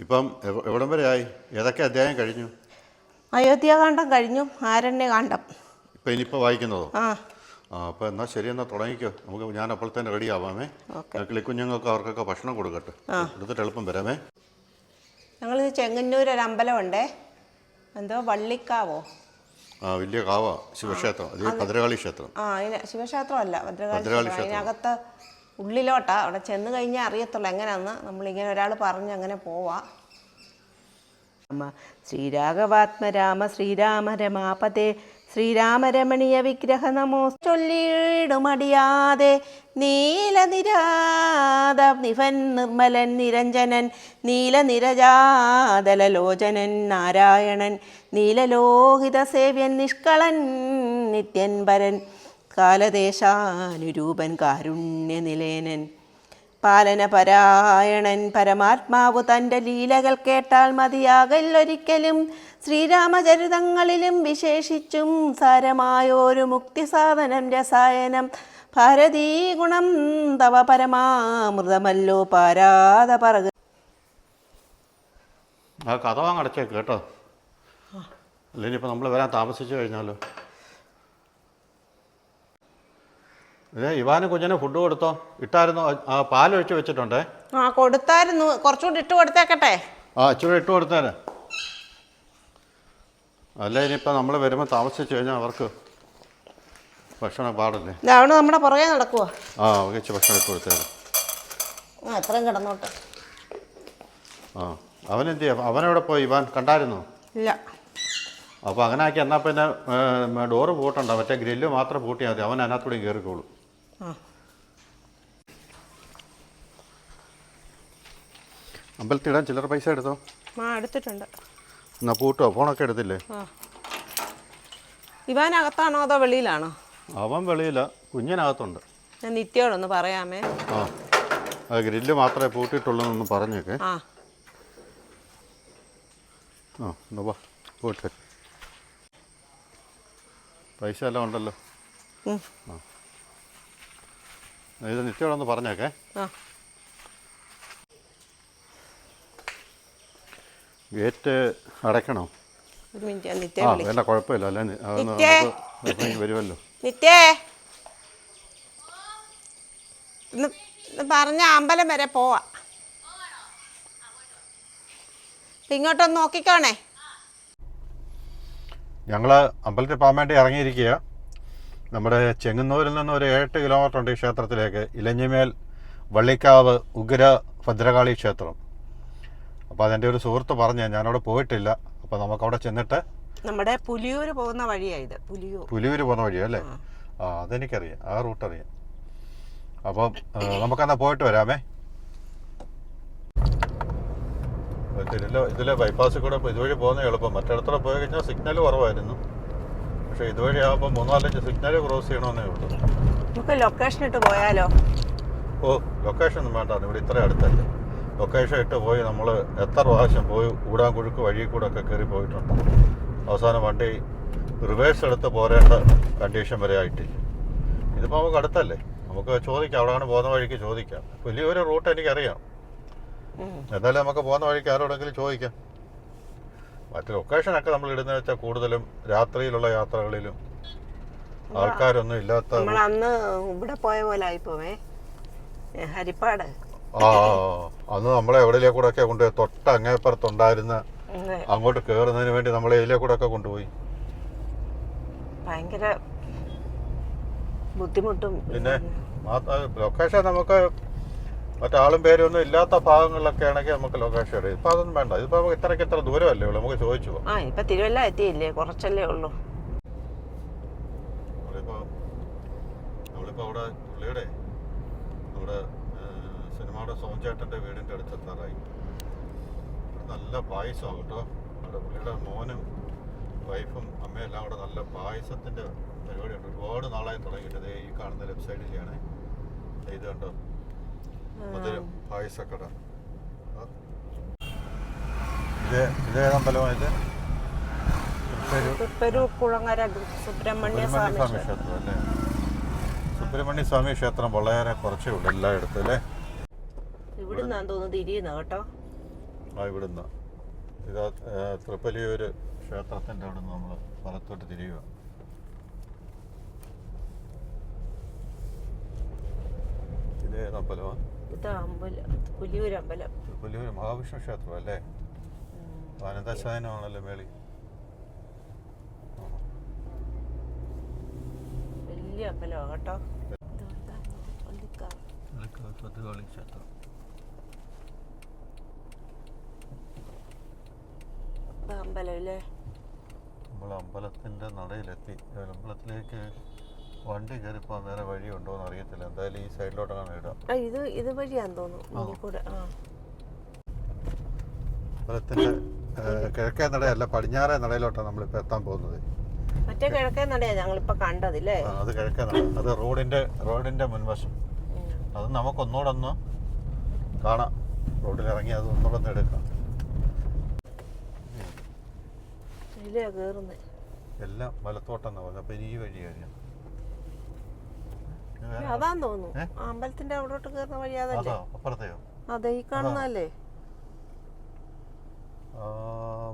ഇപ്പം എവിടം വരെ ആയി? ഏതൊക്കെ അധ്യായം കഴിഞ്ഞു? അയോധ്യാകാന്ഡം കഴിഞ്ഞു ആരണ്യകാന്ഡം. ഇപ്പം ഇനിയിപ്പോൾ വായിക്കുന്നതോ? ആ. ആ അപ്പോൾ എന്നാൽ ശരി എന്നാൽ തുടങ്ങിക്കോ. നമുക്ക് ഞാൻ അപ്പോൾ തന്നെ റെഡി ആവാമേ. കിളിക്കുഞ്ഞുങ്ങൾക്ക് അവർക്കൊക്കെ ഭക്ഷണം കൊടുക്കട്ടെ. എടുത്തിട്ട് എളുപ്പം വരാമേ. ഞങ്ങൾ ചെങ്ങന്നൂർ ഒരു അമ്പലമുണ്ടേ. എന്തോ വള്ളിക്കാവോ? ആ വലിയ കാവ. ശിവക്ഷേത്രം. അത് ഭദ്രകാളി ക്ഷേത്രം. ആ ശിവക്ഷേത്രം അല്ല ഭദ്രകാളി ഭദ്രകാളി ക്ഷേത്രം. അതിനകത്ത് ഉള്ളിലോട്ടാ. അവിടെ ചെന്ന് കഴിഞ്ഞാൽ അറിയത്തുള്ളൂ എങ്ങനെയാന്ന്. നമ്മളിങ്ങനെ ഒരാൾ പറഞ്ഞ് അങ്ങനെ പോവാ. രാമ ശ്രീരാഘവാത്മരാമ ശ്രീരാമ രമാപതേ ശ്രീരാമരമണീയ വിഗ്രഹ നമോ ചൊല്ലിടുമടിയാതെ നീലനിരാത നിഭൻ നിർമ്മലൻ നിരഞ്ജനൻ നീലനിരജാതലലോചനൻ നാരായണൻ നീലലോഹിത സേവ്യൻ നിഷ്കളൻ നിത്യൻ പരൻ കാലദേശാനുരൂപൻ കാരുണ്യനിലേനൻ. പാലനപരായണൻ പരമാത്മാവ് തന്റെ ലീലകൾ കേട്ടാൽ മതിയാകല്ലൊരിക്കലും ശ്രീരാമചരിതങ്ങളിലും വിശേഷിച്ചും സാരമായൊരു മുക്തിസാധനം രസായനം. ഭാരതീ ഗുണം തവ പരമാമൃതമല്ലോ പാരാത പറക. ആ കഥ വാങ്ങടച്ചേക്ക് കേട്ടോ. അല്ലെങ്കിൽ ഇപ്പോൾ നമ്മൾ വരാൻ താമസിച്ചു കഴിഞ്ഞാലോ? ഇതേ ഇവാന് കുഞ്ഞിന് ഫുഡ് കൊടുത്തോ? ഇട്ടായിരുന്നു? ആ പാലൊഴിച്ച് വെച്ചിട്ടുണ്ടേ. ആ കൊടുത്തായിരുന്നു. കുറച്ചുകൂടി ഇട്ട് കൊടുത്തേക്കട്ടെ. ആ ഇച്ചിരി ഇട്ട് കൊടുത്തേ അല്ല ഇനിയിപ്പോൾ നമ്മൾ വരുമ്പോൾ താമസിച്ചു കഴിഞ്ഞാൽ അവർക്ക് ഭക്ഷണം പാടല്ലേ? ഇതാണ് നമ്മുടെ പുറകെ നടക്കുവോ. ആ അവർക്ക് ഇച്ചിരി ഭക്ഷണം ഇട്ട് കൊടുത്തേരെ. ആ എത്രയും കിടന്നോട്ടെ. ആ അവനെന്ത് ചെയ്യാം? അവനെവിടെ പോയി ഇവാൻ? കണ്ടായിരുന്നു? ഇല്ല. അപ്പോൾ അങ്ങനെ ആക്കി എന്നാൽ പിന്നെ ഏ, ഡോറ് പൂട്ടണ്ട. മറ്റേ ഗ്രില്ല് മാത്രം പൂട്ടിയാൽ മതി. അവൻ അതിനകത്തൂടെ കയറിക്കോളും അമ്പലത്തിടാൻ ചില്ലറ പൈസ എടുത്തോ? ആ എടുത്തിട്ടുണ്ട്. എന്നാ പൂട്ടോ? ഫോണൊക്കെ എടുത്തില്ലേ? ആ. ഇവാനകത്താണോ അതോ വെളിയിലാണോ? അവൻ വെളിയില. കുഞ്ഞിനകത്തുണ്ട്. ഞാൻ നിത്യോടൊന്ന് പറയാമേ. ആ. ഗ്രില്ല് മാത്രമേ പൂട്ടിയിട്ടുള്ളൂ എന്നൊന്ന് പറഞ്ഞേക്കെ. ആ. ആ എന്നാ വാ പോട്ടെ പൈസ എല്ലാം ഉണ്ടല്ലോ. ഉം. ഇത് നിത്യോടൊന്ന് പറഞ്ഞേക്കെ. ഗേറ്റ് അടയ്ക്കണോ? ഒരു മിനിറ്റ് ആ വേണ്ട കുഴപ്പമില്ല. അല്ലേ? വരുമല്ലോ. നിത്യേ. ഇന്ന് പറഞ്ഞ അമ്പലം വരെ പോവാ. ഇങ്ങോട്ടൊന്ന് നോക്കിക്കോണേ. ഞങ്ങൾ അമ്പലത്തിൽ പോകാൻ വേണ്ടി ഇറങ്ങിയിരിക്കുക നമ്മുടെ ചെങ്ങന്നൂരിൽ നിന്ന് ഒരു എട്ട് കിലോമീറ്റർ ഉണ്ട് ഈ ക്ഷേത്രത്തിലേക്ക്. ഇലഞ്ഞിമേൽ വള്ളിക്കാവ് ഉഗ്ര ഭദ്രകാളി ക്ഷേത്രം. അപ്പോൾ അതെന്റെ ഒരു സുഹൃത്ത് പറഞ്ഞു ഞാനവിടെ പോയിട്ടില്ല. അപ്പോൾ നമുക്കവിടെ ചെന്നിട്ട് നമ്മുടെ പുലിയൂര് പോകുന്ന വഴിയാ ഇത്. പുലിയൂർ. പുലിയൂര് പോകുന്ന വഴിയാണ് അല്ലേ? ആ. അതെനിക്കറിയാം. ആ റൂട്ട് അറിയാം. അപ്പം നമുക്കെന്നാ പോയിട്ട് വരാമേ. ഇതിലെ ഇതിലെ ബൈപ്പാസിൽ കൂടെ ഇതുവഴി പോകുന്ന എളുപ്പം. മറ്റിടത്തോടെ പോയി കഴിഞ്ഞാൽ സിഗ്നൽ കുറവായിരുന്നു. പക്ഷേ ഇതുവഴി ആകുമ്പോൾ മൂന്നാലഞ്ച് സിഗ്നൽ ക്രോസ് ചെയ്യണമെന്നേ ഉള്ളൂ. നമുക്ക് ലൊക്കേഷൻ ഇട്ട് പോയാലോ? ഓ ലൊക്കേഷൻ ഒന്നും വേണ്ട. ഇവിടെ ഇത്ര അടുത്തല്ലേ. ലൊക്കേഷൻ ഇട്ട് പോയി നമ്മൾ എത്ര പ്രാവശ്യം പോയി ഊടാൻ കുഴുക്ക് വഴി കൂടെ ഒക്കെ കയറി പോയിട്ടുണ്ട്. അവസാനം വണ്ടി റിവേഴ്സ് എടുത്ത് പോരേണ്ട കണ്ടീഷൻ വരെ ആയിട്ടില്ല. ഇതിപ്പോൾ നമുക്ക് അടുത്തല്ലേ? നമുക്ക് ചോദിക്കാം അവിടെയാണ് പോകുന്ന വഴിക്ക് ചോദിക്കാം. വലിയൊരു റൂട്ട് എനിക്കറിയാം. എന്നാലും നമുക്ക് പോകുന്ന വഴിക്ക് ആരോടെങ്കിലും ചോദിക്കാം. മറ്റു ലൊക്കേഷനൊക്കെ നമ്മൾ ഇടുന്ന വെച്ചാൽ കൂടുതലും രാത്രിയിലുള്ള യാത്രകളിലും ആൾക്കാരൊന്നും ഇല്ലാത്ത നമ്മൾ അന്ന് ഇവിടെ പോയ പോലെ ആയിപ്പോവേ ഹരിപ്പാട്. ആ അന്ന് നമ്മളെ എവിടെയിലേ കൂടെ ഒക്കെ കൊണ്ടുപോയി തൊട്ട് അങ്ങേപ്പുറത്തുണ്ടായിരുന്ന അങ്ങോട്ട് കേറുന്നതിന് വേണ്ടി നമ്മളെ ഇതിലെ കൂടെ ഒക്കെ കൊണ്ടുപോയി. ഭയങ്കര ബുദ്ധിമുട്ടും പിന്നെ ലൊക്കേഷൻ നമുക്ക് മറ്റാളും പേരും ഒന്നും ഇല്ലാത്ത ഭാഗങ്ങളിലൊക്കെ ആണെങ്കിൽ നമുക്ക് ലൊക്കേഷൻ അറിയാം. ഇപ്പൊ അതൊന്നും വേണ്ട. ഇതിപ്പോ ഇത്രയ്ക്ക് ഇത്ര ദൂരമല്ലേ ഉള്ളൂ? നമുക്ക് ചോദിച്ചു ആ ഇപ്പൊ തിരുവല്ല എത്തിയില്ലേ? കുറച്ചല്ലേ ഉള്ളൂ. അവിടെ പുള്ളിയുടെ നമ്മുടെ ഏഹ്, സിനിമയുടെ സോംചേട്ടന്റെ വീടിന്റെ അടുത്തെത്താറായി. നല്ല പായസമാണ് കേട്ടോ. അവിടെ പുള്ളിയുടെ മോനും വൈഫും അമ്മയും എല്ലാം കൂടെ നല്ല പായസത്തിന്റെ പരിപാടിയുണ്ട്. ഒരുപാട് നാളായി തുടങ്ങിയിട്ടത് ഈ കാണുന്ന വെബ്സൈറ്റിലാണ് ഇത് കണ്ടോ? മധുരം പായസക്കട. ഇത് ഇത് ഏതമ്പലമാണ് ഇത് തൃശ്ശൂർ കുളങ്ങര സുബ്രഹ്മണ്യ സ്വാമി ക്ഷേത്രം അല്ലേ? സുബ്രഹ്മണ്യ സ്വാമി ക്ഷേത്രം വളരെ കുറച്ചേ ഉള്ളൂ എല്ലായിടത്തും അല്ലേ? ഇവിടുന്നാന്ന് തോന്നുന്നു തിരിയുന്ന കേട്ടോ. ആ ഇവിടുന്ന്. ഇത് തൃപ്പലിയൂർ ക്ഷേത്രത്തിന്റെ അവിടെ നിന്ന് നമ്മൾ വലത്തോട്ട് തിരിയുക. ഇതേ അമ്പലമാണ്. ഇത് അമ്പലം പുലിയൂർ അമ്പലം തൃപ്പലിയൂർ മഹാവിഷ്ണു ക്ഷേത്രം അല്ലേ അനന്തശയനമാണല്ലോ മേളി. വലിയ അമ്പലമാണ് കേട്ടോ. ഭദ്രകാളി ക്ഷേത്രം അമ്പലം അല്ലേ? നമ്മൾ അമ്പലത്തിന്റെ നടയിലെത്തി. അമ്പലത്തിലേക്ക് വണ്ടി കയറിപ്പോകാൻ വേറെ വഴിയുണ്ടോ എന്ന് അറിയത്തില്ല എന്തായാലും ഈ സൈഡിലോട്ടാണ് ഇടാം. ആ ഇത് ഇത് വഴിയാന്ന് തോന്നുന്നു. മുന്നിൽ കൂടെ ആ. കിഴക്കേ നടയല്ല പടിഞ്ഞാറേ നടയിലോട്ടാണ് നമ്മളിപ്പോൾ എത്താൻ പോകുന്നത്. മറ്റേ കിഴക്കേ നടയാ ഞങ്ങളിപ്പോ കണ്ടതില്ലേ? ആ, അത് കിഴക്കേ നട. അത് റോഡിന്റെ റോഡിന്റെ മുൻവശം. അത് നമുക്ക് ഒന്നുകൂടെ ഒന്ന് കാണാം. റോഡിൽ ഇറങ്ങി അത് ഒന്നുകൂടെ ഒന്ന് എടുക്കാം. ഇതിലെയാ കേറുന്നത് എല്ലാം വലത്തോട്ടെന്ന് പറഞ്ഞു. അപ്പൊ ഇനി ഈ വഴി വേറെ- അതാന്ന് തോന്നുന്നു. അമ്പലത്തിന്റെ അവിടോട്ട് കയറുന്ന വഴി അതല്ലേ അതോ അപ്പുറത്തെയോ? അതെ ഈ കാണുന്നല്ലേ ആ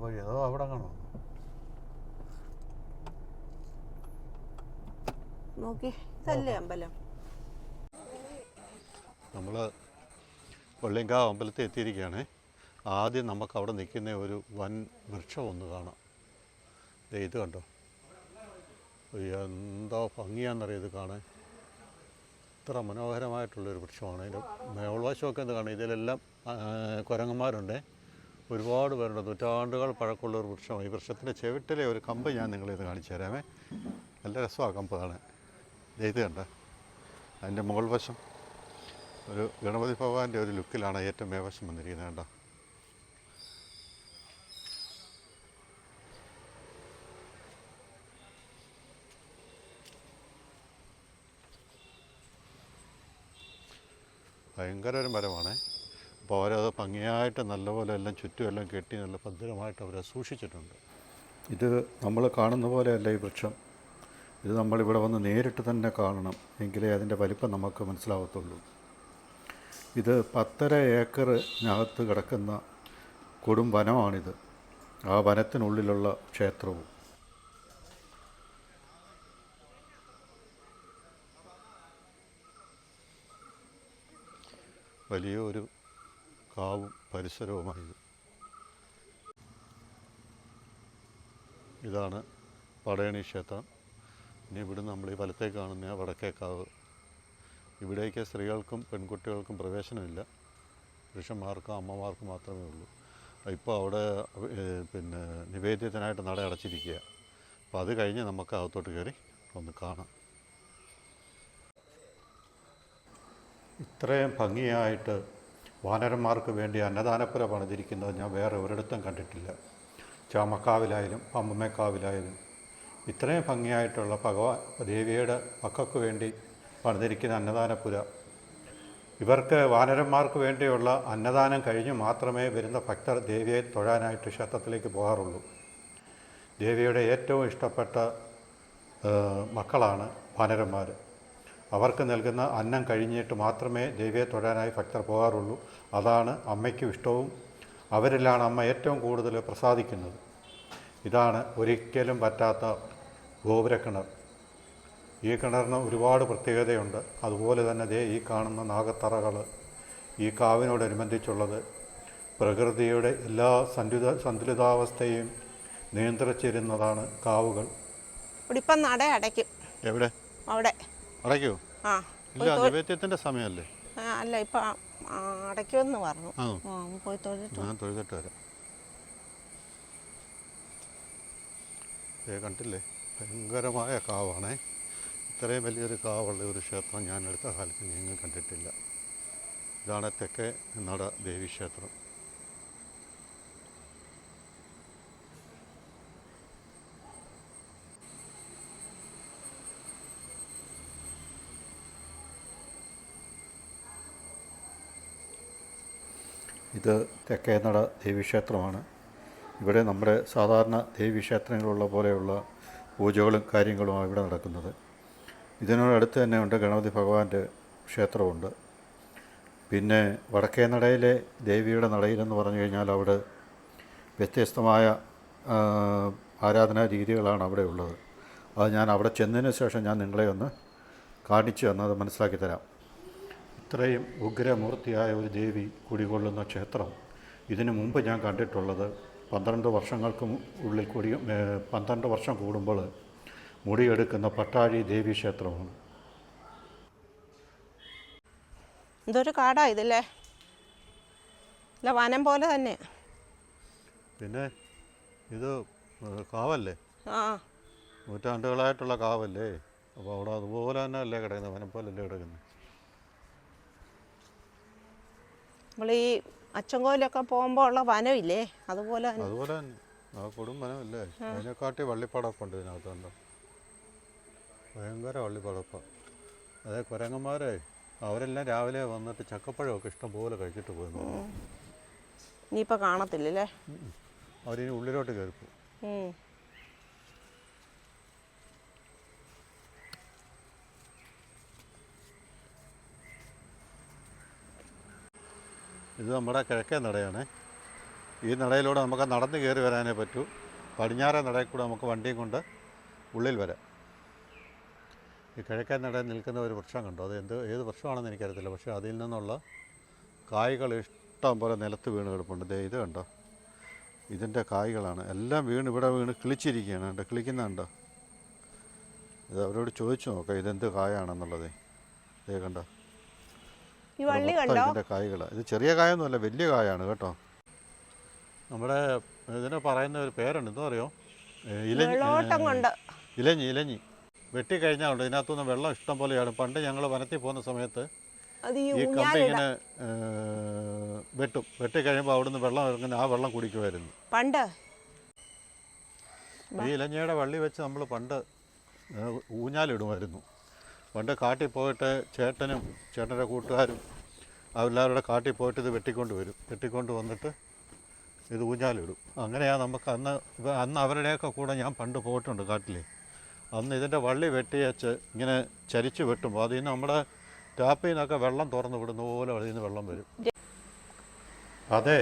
വഴി അതോ അവിടെ കാണോ നോക്കി ഇതല്ലേ അമ്പലം. നമ്മൾ വെള്ളിയങ്കാവ് അമ്പലത്തിൽ എത്തിയിരിക്കുകയാണ്. ആദ്യം നമുക്ക് അവിടെ നിൽക്കുന്ന ഒരു വൻ വൃക്ഷം ഒന്ന് കാണാം. ദേ ഇത് കണ്ടോ? എന്തോ എന്താ ഭംഗിയാണെന്നറിയാം ഇത് കാണാൻ? ഇത്ര മനോഹരമായിട്ടുള്ളൊരു വൃക്ഷമാണ്. അതിന്റെ മേൾവശമൊക്കെ എന്ത് കാണും ഇതിലെല്ലാം കുരങ്ങന്മാരുണ്ട്. ഒരുപാട് പേരുണ്ട്. നൂറ്റാണ്ടുകൾ പഴക്കമുള്ള ഒരു വൃക്ഷമാണ്. ഈ വൃക്ഷത്തിന്റെ ചെവിട്ടിലെ ഒരു കമ്പ് ഞാൻ നിങ്ങളിത് കാണിച്ചു തരാമേ. നല്ല രസമാണ് കമ്പ് കാണാൻ. ഇത് കണ്ട? അതിന്റെ മുകൾ വശം ഒരു ഗണപതി ഭഗവാന്റെ ഒരു ലുക്കിലാണ് ഏറ്റവും മേവശം വന്നിരിക്കുന്നത് കേട്ടോ ഭയങ്കര ഒരു മരമാണ്. അപ്പോൾ അവരത് ഭംഗിയായിട്ട് നല്ലപോലെ എല്ലാം ചുറ്റും എല്ലാം കെട്ടി നല്ല ഭദ്രമായിട്ട് അവരെ സൂക്ഷിച്ചിട്ടുണ്ട്. ഇത് നമ്മൾ കാണുന്ന പോലെയല്ല ഈ വൃക്ഷം. ഇത് നമ്മളിവിടെ വന്ന് നേരിട്ട് തന്നെ കാണണം എങ്കിലേ അതിന്റെ വലിപ്പം നമുക്ക് മനസ്സിലാവത്തുള്ളൂ. ഇത് പത്തര ഏക്കറിനകത്ത് കിടക്കുന്ന കൊടും വനമാണിത്. ആ വനത്തിനുള്ളിലുള്ള ക്ഷേത്രവും. വലിയൊരു കാവും പരിസരവുമായത്. ഇതാണ് പടയണി ക്ഷേത്രം. ഇനി ഇവിടുന്ന് നമ്മൾ ഈ വലത്തേക്ക് കാണുന്ന വടക്കേക്കാവ് ഇവിടേക്ക് സ്ത്രീകൾക്കും പെൺകുട്ടികൾക്കും പ്രവേശനമില്ല. പുരുഷന്മാർക്കും അമ്മമാർക്കും മാത്രമേ ഉള്ളൂ. ഇപ്പോൾ അവിടെ പിന്നെ നിവേദ്യത്തിനായിട്ട് നട അടച്ചിരിക്കുക അപ്പോൾ അത് കഴിഞ്ഞ് നമുക്ക് അകത്തോട്ട് കയറി ഒന്ന് കാണാം. ഇത്രയും ഭംഗിയായിട്ട് വാനരന്മാർക്ക് വേണ്ടി അന്നദാനപ്പുര പണിതിരിക്കുന്നത് ഞാൻ വേറെ ഒരിടത്തും കണ്ടിട്ടില്ല. ചാമക്കാവിലായാലും പമ്പമേക്കാവിലായാലും ഇത്രയും ഭംഗിയായിട്ടുള്ള ഭഗവാൻ ദേവിയുടെ മക്കൾക്ക് വേണ്ടി പണിതിരിക്കുന്ന അന്നദാനപ്പുര. ഇവർക്ക് വാനരന്മാർക്ക് വേണ്ടിയുള്ള അന്നദാനം കഴിഞ്ഞ് മാത്രമേ വരുന്ന ഭക്തർ ദേവിയെ തൊഴാനായിട്ട് ക്ഷേത്രത്തിലേക്ക് പോകാറുള്ളൂ. ദേവിയുടെ ഏറ്റവും ഇഷ്ടപ്പെട്ട മക്കളാണ് വാനരന്മാർ അവർക്ക് നൽകുന്ന അന്നം കഴിഞ്ഞിട്ട് മാത്രമേ ദേവിയെ തൊഴാനായി ഭക്തർ പോകാറുള്ളൂ. അതാണ് അമ്മയ്ക്കും ഇഷ്ടവും അവരിലാണ് അമ്മ ഏറ്റവും കൂടുതൽ പ്രസാദിക്കുന്നത്. ഇതാണ് ഒരിക്കലും പറ്റാത്ത ഗോപുരക്കിണർ. ഈ കിണറിന് ഒരുപാട് പ്രത്യേകതയുണ്ട്. അതുപോലെ തന്നെ ദേ ഈ കാണുന്ന നാഗത്തറകൾ ഈ കാവിനോടനുബന്ധിച്ചുള്ളത് പ്രകൃതിയുടെ എല്ലാ സന്തുലിത സന്തുലിതാവസ്ഥയും നിയന്ത്രിച്ചിരുന്നതാണ് കാവുകൾ. ഇവിടെ ഇപ്പം നട അടയ്ക്കും. എവിടെ? അവിടെ. അടയ്ക്കോ? ആ ഇല്ല നിവേദ്യത്തിന്റെ സമയമല്ലേ? അല്ല ഇപ്പൊ അടയ്ക്കുമെന്ന് പറഞ്ഞു. പോയി തൊഴുതിട്ട് ഞാൻ തൊഴുതിട്ട് വരാം. ഏ കണ്ടില്ലേ? ഭയങ്കരമായ കാവാണേ. ഇത്രയും വലിയൊരു കാവുള്ള ഒരു ക്ഷേത്രം ഞാൻ അടുത്ത കാലത്ത് ഞങ്ങൾ കണ്ടിട്ടില്ല. ഇതാണ് തെക്കേ നട ദേവീക്ഷേത്രം ഇത് തെക്കേനട ദേവീക്ഷേത്രമാണ്. ഇവിടെ നമ്മുടെ സാധാരണ ദേവീക്ഷേത്രങ്ങളുള്ള പോലെയുള്ള പൂജകളും കാര്യങ്ങളുമാണ് ഇവിടെ നടക്കുന്നത്. ഇതിനോടടുത്ത് തന്നെ ഉണ്ട് ഗണപതി ഭഗവാന്റെ ക്ഷേത്രമുണ്ട്. പിന്നെ വടക്കേ നടയിലെ ദേവിയുടെ നടയിലെന്ന് പറഞ്ഞു കഴിഞ്ഞാൽ അവിടെ വ്യത്യസ്തമായ ആരാധനാ രീതികളാണ് അവിടെ ഉള്ളത്. അത് ഞാൻ അവിടെ ചെന്നതിന് ശേഷം ഞാൻ നിങ്ങളെ ഒന്ന് കാണിച്ചു തന്നത് മനസ്സിലാക്കി തരാം. ഇത്രയും ഉഗ്രമൂർത്തിയായ ഒരു ദേവി കുടികൊള്ളുന്ന ക്ഷേത്രം. ഇതിനു മുമ്പ് ഞാൻ കണ്ടിട്ടുള്ളത് പന്ത്രണ്ട് വർഷങ്ങൾക്ക് ഉള്ളിൽ കൂടി പന്ത്രണ്ട് വർഷം കൂടുമ്പോൾ മുടിയെടുക്കുന്ന പട്ടാഴി ദേവി ക്ഷേത്രമാണ്. എന്തൊരു കാടാ ഇതല്ലേ? അല്ല വനം പോലെ തന്നെ. പിന്നെ ഇത് കാവല്ലേ? ആ. നൂറ്റാണ്ടുകളായിട്ടുള്ള കാവല്ലേ? അപ്പോൾ അവിടെ അതുപോലെ തന്നെ അല്ലേ കിടക്കുന്നത്? വനം പോലല്ലേ കിടക്കുന്നത്? നമ്മൾ ഈ അച്ചൻകോയിലൊക്കെ പോകുമ്പോൾ ഉള്ള വനമില്ലേ? അതുപോലെ തന്നെ. അതുപോലെ തന്നെ. ആ കൊടും വനമല്ലേ? അതിനെക്കാട്ടി വള്ളിപ്പടപ്പ് ഉണ്ട് ഇതിനകത്ത് ഭയങ്കര വള്ളിപ്പടപ്പാണ് അതെ കുരങ്ങന്മാരെ അവരെല്ലാം രാവിലെ വന്നിട്ട് ചക്കപ്പഴമൊക്കെ ഇഷ്ടം പോലെ കഴിച്ചിട്ട് പോയിരുന്നു. ഇനിയിപ്പോൾ കാണത്തില്ലല്ലേ? അവരിനി ഉള്ളിലോട്ട് കയറിപ്പോ ഇത് നമ്മുടെ കിഴക്കേ നടയാണ്. ഈ നടയിലൂടെ നമുക്ക് നടന്ന് കയറി വരാനേ പറ്റൂ. പടിഞ്ഞാറേ നടയിൽ കൂടെ നമുക്ക് വണ്ടിയും കൊണ്ട് ഉള്ളിൽ വരാം. ഈ കിഴക്കേ നടയിൽ നിൽക്കുന്ന ഒരു വൃക്ഷം കണ്ടോ? അത് എന്ത് ഏത് വൃക്ഷമാണെന്ന് എനിക്കറിയത്തില്ല. പക്ഷേ അതിൽ നിന്നുള്ള കായ്കൾ ഇഷ്ടം പോലെ നിലത്ത് വീണ് കിടപ്പുണ്ട്. ഇത് കണ്ടോ? ഇതിന്റെ കായ്കളാണ്. എല്ലാം വീണ് ഇവിടെ വീണ് കിളിച്ചിരിക്കുകയാണ്. കണ്ടോ? കിളിക്കുന്നുണ്ടോ ഇത് അവരോട് ചോദിച്ചു നോക്കാം ഇതെന്ത് കായാണെന്നുള്ളത്. ദേ കണ്ടോ? ഈ വള്ളി കണ്ടോ? ഇതിന്റെ കായ്കൾ ഇത് ചെറിയ കായൊന്നുമല്ല വലിയ കായാണ് കേട്ടോ. നമ്മുടെ ഇതിനെ പറയുന്ന ഒരു പേരുണ്ട് എന്തോ അറിയോ? ഇലഞ്ഞി. കൊണ്ട്. ഇലഞ്ഞി ഇലഞ്ഞി. വെട്ടിക്കഴിഞ്ഞാൽ ഉണ്ട് ഇതിനകത്തുനിന്ന് വെള്ളം ഇഷ്ടം പോലെയാണ് പണ്ട് ഞങ്ങൾ വനത്തിൽ പോകുന്ന സമയത്ത് ഈ കമ്പി ഇങ്ങനെ വെട്ടും. വെട്ടിക്കഴിയുമ്പോൾ അവിടുന്ന് വെള്ളം ഇറങ്ങുന്ന ആ വെള്ളം കുടിക്കുമായിരുന്നു. പണ്ട്. ഈ ഇലഞ്ഞിയുടെ വള്ളി വെച്ച് നമ്മൾ പണ്ട് ഊഞ്ഞാലിടുമായിരുന്നു. പണ്ട് കാട്ടിൽ പോയിട്ട് ചേട്ടനും ചേട്ടന്റെ കൂട്ടുകാരും അവരെല്ലാവരുടെ കാട്ടിൽ പോയിട്ട് ഇത് വെട്ടിക്കൊണ്ട് വരും. വെട്ടിക്കൊണ്ട് വന്നിട്ട് ഇത് ഊഞ്ഞാലിടും. അങ്ങനെയാണ് നമുക്ക് അന്ന് അന്ന് അവരുടെയൊക്കെ കൂടെ ഞാൻ പണ്ട് പോയിട്ടുണ്ട് കാട്ടിൽ അന്ന് ഇതിന്റെ വള്ളി വെട്ടിയച്ച് ഇങ്ങനെ ചരിച്ച് വെട്ടുമ്പോൾ അതിൽ നിന്ന് നമ്മുടെ ടാപ്പിൽ നിന്നൊക്കെ വെള്ളം തുറന്നു വിടുന്ന പോലെ അതിൽ നിന്ന് വെള്ളം വരും. അതെ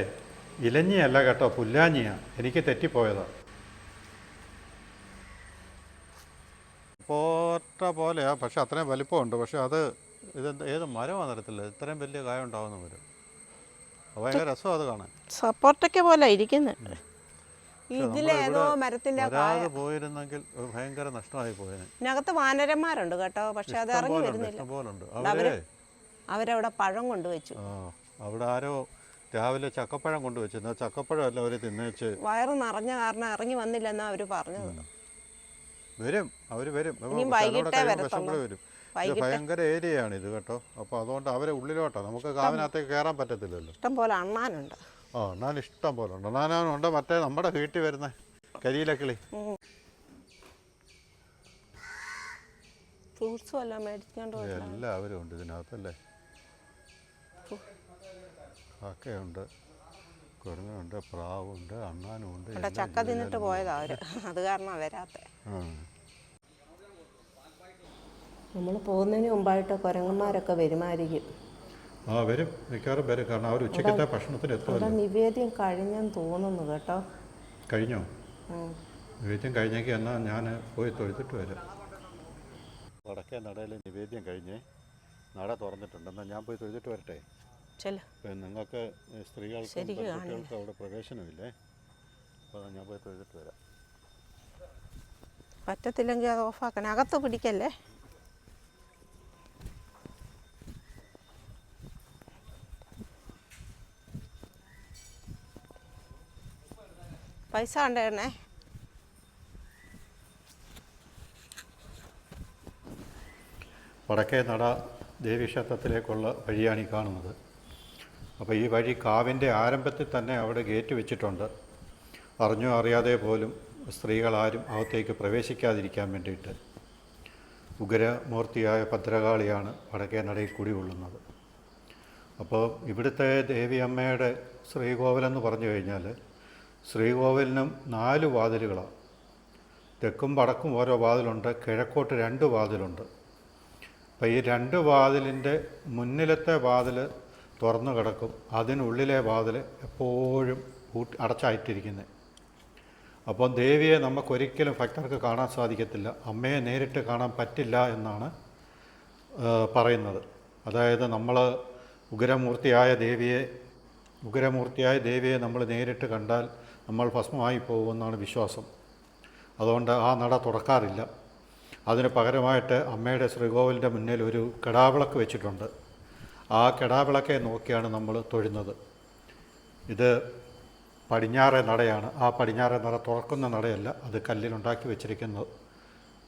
ഇലഞ്ഞിയല്ല കേട്ടോ പുല്ലാഞ്ഞിയാണ് എനിക്ക് തെറ്റിപ്പോയതാണ് പോറ്റ പോലെയാ. പക്ഷെ അത്രയും വലിപ്പമുണ്ട്. പക്ഷെ അത് ഇത് ഏത് മരമാണ് അറിയത്തില്ല ഇത്രയും വലിയ കായ ഉണ്ടാവുന്ന മരം ഭയങ്കര രസമാണ് അത് കാണാൻ. സപ്പോർട്ടൊക്കെ പോലെ ഇരിക്കുന്നത് പക്ഷെ ഇതിലേതോ നമ്മളിവിടെ മരത്തിന്റെ പോയിരുന്നെങ്കിൽ ഭയങ്കര നഷ്ടമായി പോയേനെ. ഇതിനകത്ത് വാനരന്മാരുണ്ട് കേട്ടോ. പക്ഷെ അത് ഇറങ്ങി വരുന്നില്ല. അവർ അവരെ? അവരവിടെ പഴം കൊണ്ടുവച്ചു. അവിടെ ആരോ രാവിലെ ചക്കപ്പഴം കൊണ്ടുവച്ചിരുന്നു ആ ചക്കപ്പഴം അല്ല അവർ തിന്നേച്ച്. വയറ് നിറഞ്ഞ കാരണം ഇറങ്ങി വന്നില്ലെന്നാ അവർ പറഞ്ഞത്. വരും അവർ വരും. വിശമ്പൾ വരും. ഇത് ഭയങ്കര ഏരിയയാണ് ഇത് കേട്ടോ. അപ്പോൾ അതുകൊണ്ട് അവരെ ഉള്ളിലോട്ടോ. നമുക്ക് കാവിനകത്തേക്ക് കയറാൻ പറ്റത്തില്ലല്ലോ. ഇഷ്ടം പോലെ അണ്ണാനുണ്ട്. ആ അണ്ണാൻ ഇഷ്ടം പോലെ ഉണ്ട്. അണ്ണാനുണ്ട് മറ്റേ നമ്മുടെ വീട്ടിൽ വരുന്ന കരിയിലക്കിളി. ഫ്രൂട്ട്സും എല്ലാം എല്ലാവരും ഉണ്ട് ഇതിനകത്തല്ലേ? കാക്കയുണ്ട് കുരങ്ങുണ്ട് പ്രാവുണ്ട് അണ്ണാനും ഉണ്ട് ഇവിടെ ചക്ക തിന്നിട്ട് പോയതാ അവർ. അത് കാരണം വരാത്ത. നമ്മൾ പോകുന്നതിന് മുമ്പായിട്ട് കുരങ്ങന്മാരൊക്കെ വരുമായിരിക്കും. ആ വരും. മിക്കവാറും വരും. കാരണം അവർ ഉച്ചക്കത്തെ ഭക്ഷണത്തിന് എത്തും എത്തുമല്ലോ നിവേദ്യം കഴിഞ്ഞെന്ന് തോന്നുന്നു കേട്ടോ. കഴിഞ്ഞോ? നിവേദ്യം കഴിഞ്ഞേക്ക് എന്നാൽ ഞാൻ പോയി തൊഴുത്തിട്ട് വരാം. വടക്കേ നടയിൽ നിവേദ്യം കഴിഞ്ഞേ നട തുറന്നിട്ടുണ്ട്. എന്നാൽ ഞാൻ പോയി തൊഴുതിട്ട് വരട്ടെ? നിങ്ങൾക്ക് സ്ത്രീകൾക്ക് ശരിക്ക് പെൺകുട്ടികൾക്കും അവിടെ പ്രവേശനമില്ലേ? അപ്പോൾ ഞാൻ പോയി തൊഴുതിട്ട് വരാം. പറ്റത്തില്ലെങ്കിൽ അത് ഓഫാക്കണം. അകത്ത് പിടിക്കല്ലേ? പൈസ ഉണ്ടായിരുന്നേ വടക്കേ നട ദേവീക്ഷേത്രത്തിലേക്കുള്ള വഴിയാണ് ഈ കാണുന്നത്. അപ്പോൾ ഈ വഴി കാവിന്റെ ആരംഭത്തിൽ തന്നെ അവിടെ ഗേറ്റ് വെച്ചിട്ടുണ്ട്. അറിഞ്ഞോ അറിയാതെ പോലും സ്ത്രീകളാരും അകത്തേക്ക് പ്രവേശിക്കാതിരിക്കാൻ വേണ്ടിയിട്ട്. ഉഗ്രമൂർത്തിയായ ഭദ്രകാളിയാണ് വടക്കേ നടയിൽ കുടികൊള്ളുന്നത്. അപ്പോൾ ഇവിടുത്തെ ദേവിയമ്മയുടെ ശ്രീകോവിലെന്ന് പറഞ്ഞു കഴിഞ്ഞാൽ ശ്രീകോവിലിനും നാല് വാതിലുകളാണ് തെക്കും വടക്കും ഓരോ വാതിലുണ്ട് കിഴക്കോട്ട് രണ്ട് വാതിലുണ്ട്. അപ്പോൾ ഈ രണ്ട് വാതിലിന്റെ മുന്നിലത്തെ വാതിൽ തുറന്നു കിടക്കും. അതിനുള്ളിലെ വാതിൽ എപ്പോഴും പൂട്ടി അടച്ചായിട്ടിരിക്കുന്നത് അപ്പം ദേവിയെ നമുക്കൊരിക്കലും ഭക്തർക്ക് കാണാൻ സാധിക്കത്തില്ല. അമ്മയെ നേരിട്ട് കാണാൻ പറ്റില്ല എന്നാണ് പറയുന്നത്. അതായത് നമ്മൾ ഉഗ്രമൂർത്തിയായ ദേവിയെ ഉഗ്രമൂർത്തിയായ ദേവിയെ നമ്മൾ നേരിട്ട് കണ്ടാൽ നമ്മൾ ഭസ്മമായി പോകുമെന്നാണ് വിശ്വാസം. അതുകൊണ്ട് ആ നട തുറക്കാറില്ല. അതിന് പകരമായിട്ട് അമ്മയുടെ ശ്രീകോവിലിന്റെ മുന്നിൽ ഒരു കടാവിളക്ക് വെച്ചിട്ടുണ്ട്. ആ കെടാവിളക്കെ നോക്കിയാണ് നമ്മൾ തൊഴുന്നത്. ഇത് പടിഞ്ഞാറെ നടയാണ്. ആ പടിഞ്ഞാറെ നട തുറക്കുന്ന നടയല്ല അത് കല്ലിലുണ്ടാക്കി വെച്ചിരിക്കുന്നത്.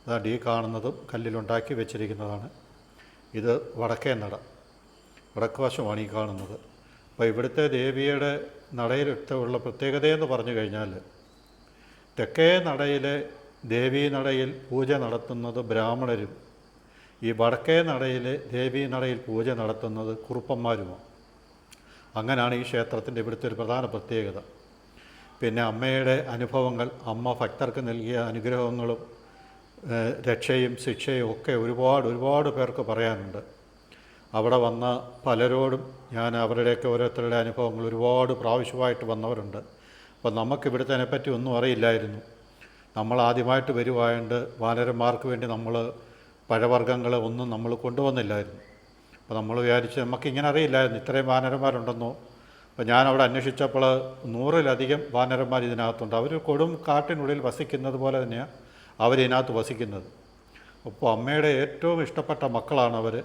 അതാ ഡി കാണുന്നതും കല്ലിലുണ്ടാക്കി വെച്ചിരിക്കുന്നതാണ്. ഇത് വടക്കേ നട വടക്ക് വശമാണ് ഈ കാണുന്നത്. അപ്പോൾ ഇവിടുത്തെ ദേവിയുടെ നടയിലുള്ള പ്രത്യേകതയെന്ന് പറഞ്ഞു കഴിഞ്ഞാൽ തെക്കേ നടയിലെ ദേവീ നടയിൽ പൂജ നടത്തുന്നത് ബ്രാഹ്മണരും ഈ വടക്കേ നടയിൽ ദേവീ നടയിൽ പൂജ നടത്തുന്നത് കുറുപ്പന്മാരുമാണ്. അങ്ങനെയാണ് ഈ ക്ഷേത്രത്തിന്റെ ഇവിടുത്തെ ഒരു പ്രധാന പ്രത്യേകത. പിന്നെ അമ്മയുടെ അനുഭവങ്ങൾ അമ്മ ഭക്തർക്ക് നൽകിയ അനുഗ്രഹങ്ങളും രക്ഷയും ശിക്ഷയും ഒക്കെ ഒരുപാട് ഒരുപാട് പേർക്ക് പറയാനുണ്ട്. അവിടെ വന്ന പലരോടും ഞാൻ അവരുടെയൊക്കെ ഓരോരുത്തരുടെ അനുഭവങ്ങൾ ഒരുപാട് പ്രാവശ്യമായിട്ട് വന്നവരുണ്ട്. അപ്പോൾ നമുക്ക് ഇവിടുത്തെ അതിനെപ്പറ്റി ഒന്നും അറിയില്ലായിരുന്നു. നമ്മൾ ആദ്യമായിട്ട് വരുവായതുകൊണ്ട് വാനരന്മാർക്ക് വേണ്ടി നമ്മൾ പഴവർഗങ്ങൾ ഒന്നും നമ്മൾ കൊണ്ടുവന്നില്ലായിരുന്നു. അപ്പോൾ നമ്മൾ വിചാരിച്ച് നമുക്കിങ്ങനെ അറിയില്ലായിരുന്നു ഇത്രയും വാനരന്മാരുണ്ടെന്നോ? അപ്പോൾ ഞാൻ അവിടെ അന്വേഷിച്ചപ്പോൾ നൂറിലധികം വാനരന്മാർ ഇതിനകത്തുണ്ട്. അവർ കൊടും കാട്ടിനുള്ളിൽ വസിക്കുന്നത് പോലെ തന്നെയാണ് അവരിതിനകത്ത് വസിക്കുന്നത്. അപ്പോൾ അമ്മയുടെ ഏറ്റവും ഇഷ്ടപ്പെട്ട മക്കളാണ് അവർ.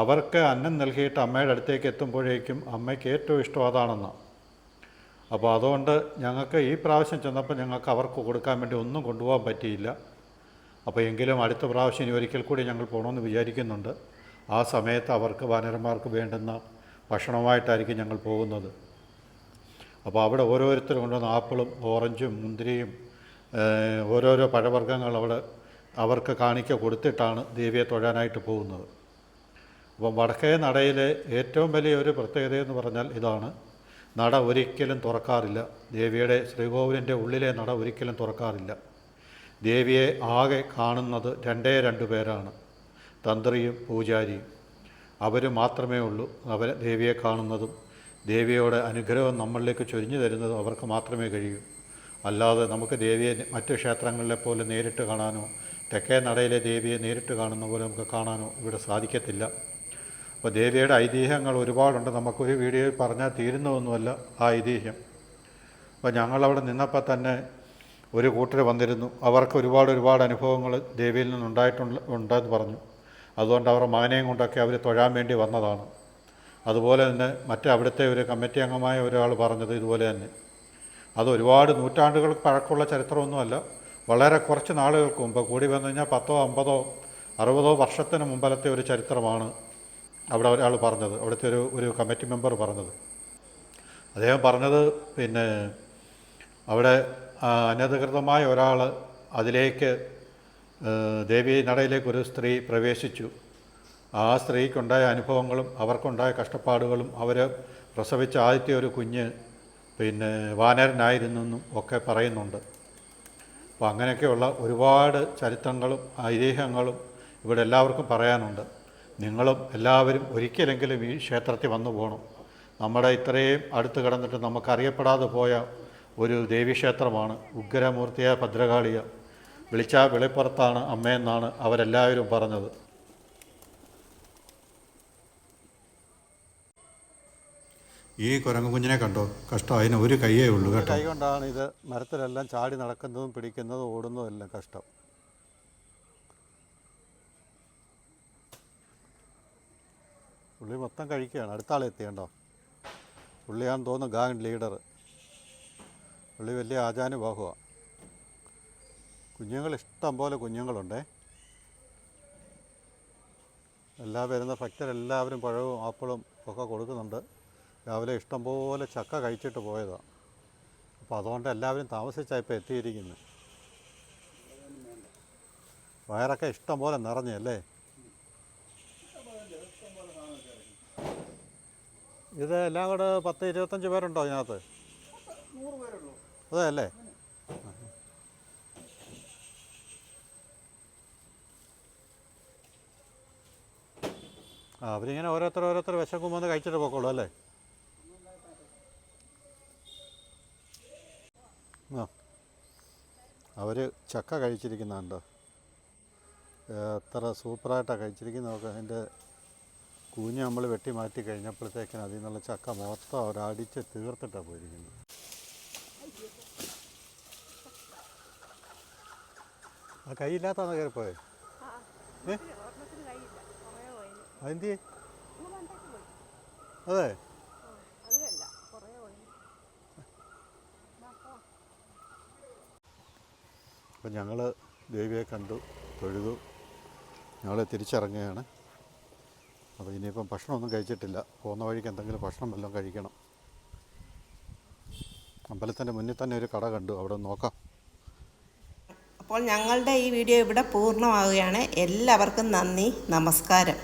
അവർക്ക് അന്നം നൽകിയിട്ട് അമ്മയുടെ അടുത്തേക്ക് എത്തുമ്പോഴേക്കും അമ്മയ്ക്ക് ഏറ്റവും ഇഷ്ടം അതാണെന്നാണ് അപ്പോൾ അതുകൊണ്ട് ഞങ്ങൾക്ക് ഈ പ്രാവശ്യം ചെന്നപ്പോൾ ഞങ്ങൾക്ക് അവർക്ക് കൊടുക്കാൻ വേണ്ടി ഒന്നും കൊണ്ടുപോകാൻ പറ്റിയില്ല. അപ്പോൾ എങ്കിലും അടുത്ത പ്രാവശ്യം ഇനി ഒരിക്കൽ കൂടി ഞങ്ങൾ പോകണമെന്ന് വിചാരിക്കുന്നുണ്ട്. ആ സമയത്ത് അവർക്ക് വാനരന്മാർക്ക് വേണ്ടുന്ന ഭക്ഷണമായിട്ടായിരിക്കും ഞങ്ങൾ പോകുന്നത്. അപ്പോൾ അവിടെ ഓരോരുത്തരും കൊണ്ടുവന്ന ആപ്പിളും ഓറഞ്ചും മുന്തിരിയും ഓരോരോ പഴവർഗങ്ങൾ അവിടെ അവർക്ക് കാണിക്ക കൊടുത്തിട്ടാണ് ദേവിയെ തൊഴാനായിട്ട് പോകുന്നത്. അപ്പം വടക്കേ നടയിലെ ഏറ്റവും വലിയ ഒരു പ്രത്യേകത എന്ന് പറഞ്ഞാൽ ഇതാണ്. നട ഒരിക്കലും തുറക്കാറില്ല. ദേവിയുടെ ശ്രീകോവിലിന്റെ ഉള്ളിലെ നട ഒരിക്കലും തുറക്കാറില്ല. ദേവിയെ ആകെ കാണുന്നത് രണ്ടേ രണ്ടു പേരാണ്. തന്ത്രിയും പൂജാരിയും. അവർ മാത്രമേ ഉള്ളൂ അവരെ ദേവിയെ കാണുന്നതും. ദേവിയുടെ അനുഗ്രഹം നമ്മളിലേക്ക് ചൊരിഞ്ഞു തരുന്നതും അവർക്ക് മാത്രമേ കഴിയൂ. അല്ലാതെ നമുക്ക് ദേവിയെ മറ്റു ക്ഷേത്രങ്ങളിലെ പോലെ നേരിട്ട് കാണാനോ തെക്കേ നടയിലെ ദേവിയെ നേരിട്ട് കാണുന്ന പോലെ നമുക്ക് കാണാനോ ഇവിടെ സാധിക്കത്തില്ല. അപ്പോൾ ദേവിയുടെ ഐതിഹ്യങ്ങൾ ഒരുപാടുണ്ട്. നമുക്കൊരു വീഡിയോയിൽ പറഞ്ഞാൽ തീരുന്നതൊന്നുമല്ല ആ ഐതിഹ്യം. അപ്പോൾ ഞങ്ങളവിടെ നിന്നപ്പോൾ തന്നെ ഒരു കൂട്ടർ വന്നിരുന്നു. അവർക്ക് ഒരുപാട് ഒരുപാട് അനുഭവങ്ങൾ ദേവിയിൽ നിന്നുണ്ടായിട്ടുണ്ട് ഉണ്ടെന്ന് പറഞ്ഞു. അതുകൊണ്ട് അവർ മാനയും കൊണ്ടൊക്കെ അവർ തൊഴാൻ വേണ്ടി വന്നതാണ്. അതുപോലെ തന്നെ മറ്റേ അവിടുത്തെ ഒരു കമ്മിറ്റി അംഗമായ ഒരാൾ പറഞ്ഞത് ഇതുപോലെ തന്നെ. അത് ഒരുപാട് നൂറ്റാണ്ടുകൾ പഴക്കമുള്ള ചരിത്രമൊന്നുമല്ല. വളരെ കുറച്ച് നാളുകൾക്ക് മുമ്പ് കൂടി വന്നു കഴിഞ്ഞാൽ പത്തോ അമ്പതോ അറുപതോ വർഷത്തിന് മുമ്പലത്തെ ഒരു ചരിത്രമാണ് അവിടെ ഒരാൾ പറഞ്ഞത് അവിടുത്തെ ഒരു ഒരു കമ്മിറ്റി മെമ്പർ പറഞ്ഞത്. അദ്ദേഹം പറഞ്ഞത് പിന്നെ അവിടെ അനധികൃതമായ ഒരാൾ അതിലേക്ക് ദേവി നടയിലേക്ക് ഒരു സ്ത്രീ പ്രവേശിച്ചു. ആ സ്ത്രീക്കുണ്ടായ അനുഭവങ്ങളും അവർക്കുണ്ടായ കഷ്ടപ്പാടുകളും അവർ പ്രസവിച്ച ആദ്യത്തെ ഒരു കുഞ്ഞ് പിന്നെ വാനരനായിരുന്നെന്നും ഒക്കെ പറയുന്നുണ്ട്. അപ്പോൾ അങ്ങനെയൊക്കെയുള്ള ഒരുപാട് ചരിത്രങ്ങളും ഐതിഹ്യങ്ങളും ഇവിടെ എല്ലാവർക്കും പറയാനുണ്ട്. നിങ്ങളും എല്ലാവരും ഒരിക്കലെങ്കിലും ഈ ക്ഷേത്രത്തിൽ വന്നു പോകണം നമ്മുടെ ഇത്രയും അടുത്ത് കിടന്നിട്ട് നമുക്കറിയപ്പെടാതെ പോയ ഒരു ദേവീക്ഷേത്രമാണ്. ഉഗ്രമൂർത്തിയ ഭദ്രകാളിയ വിളിച്ച വെളിപ്പുറത്താണ് അമ്മയെന്നാണ് അവരെല്ലാവരും പറഞ്ഞത്. ഈ കുരങ്ങു കുഞ്ഞിനെ കണ്ടോ? കഷ്ടം. അതിന് ഒരു കൈയേ ഉള്ളൂ കേട്ടോ. കൈ കൊണ്ടാണ് ഇത് മരത്തിലെല്ലാം ചാടി നടക്കുന്നതും പിടിക്കുന്നതും ഓടുന്നതും എല്ലാം കഷ്ടം. പുള്ളി മൊത്തം കഴിക്കുകയാണ്. അടുത്ത പുള്ളിയാണെന്ന് തോന്നുന്നു ഗാങ് ലീഡർ പുള്ളി വലിയ ആചാനുബാഹുവാണ് കുഞ്ഞുങ്ങൾ ഇഷ്ടം പോലെ കുഞ്ഞുങ്ങളുണ്ടേ. എല്ലാ വരുന്ന ഭക്തരെല്ലാവരും പഴവും ആപ്പിളും ഒക്കെ കൊടുക്കുന്നുണ്ട്. രാവിലെ ഇഷ്ടംപോലെ ചക്ക കഴിച്ചിട്ട് പോയതാണ് അപ്പോൾ അതുകൊണ്ട് എല്ലാവരും താമസിച്ചാണ് ഇപ്പോൾ വയറൊക്കെ ഇഷ്ടം പോലെ നിറഞ്ഞല്ലേ ഇത് എല്ലാം കൂടെ പത്ത് ഇരുപത്തഞ്ച് പേരുണ്ടോ ഇതിനകത്ത്? അതെ അല്ലേ ആ അവരിങ്ങനെ ഓരോരുത്തർ ഓരോരുത്തർ വിശക്കുമ്പോൾ വന്ന് കഴിച്ചിട്ട് പോക്കോളൂ അല്ലേ? ആ. അവർ ചക്ക കഴിച്ചിരിക്കുന്നുണ്ടോ? എത്ര സൂപ്പറായിട്ടാണ് കഴിച്ചിരിക്കുന്നത് നമുക്ക് അതിന്റെ കൂഞ്ഞ് നമ്മൾ വെട്ടി മാറ്റി കഴിഞ്ഞപ്പോഴത്തേക്കിന് അതിൽ നിന്നുള്ള ചക്ക മൊത്തം അവരടിച്ച് തീർത്തിട്ടാണ് പോയിരിക്കുന്നത്. ആ കൈയില്ലാത്തതാണ് കയറിപ്പോയത് ഏ? അതെന്തി അതെ? അപ്പം ഞങ്ങൾ ദേവിയെ കണ്ടു തൊഴുതു. ഞങ്ങളെ തിരിച്ചിറങ്ങുകയാണ്. അപ്പോൾ ഇനിയിപ്പം ഭക്ഷണമൊന്നും കഴിച്ചിട്ടില്ല. പോകുന്ന വഴിക്ക് എന്തെങ്കിലും ഭക്ഷണം വല്ലതും കഴിക്കണം. അമ്പലത്തിന്റെ മുന്നിൽ തന്നെ ഒരു കട കണ്ടു. അവിടെ നോക്കാം. അപ്പോൾ ഞങ്ങളുടെ ഈ വീഡിയോ ഇവിടെ പൂർണമാവുകയാണ്. എല്ലാവർക്കും നന്ദി നമസ്കാരം.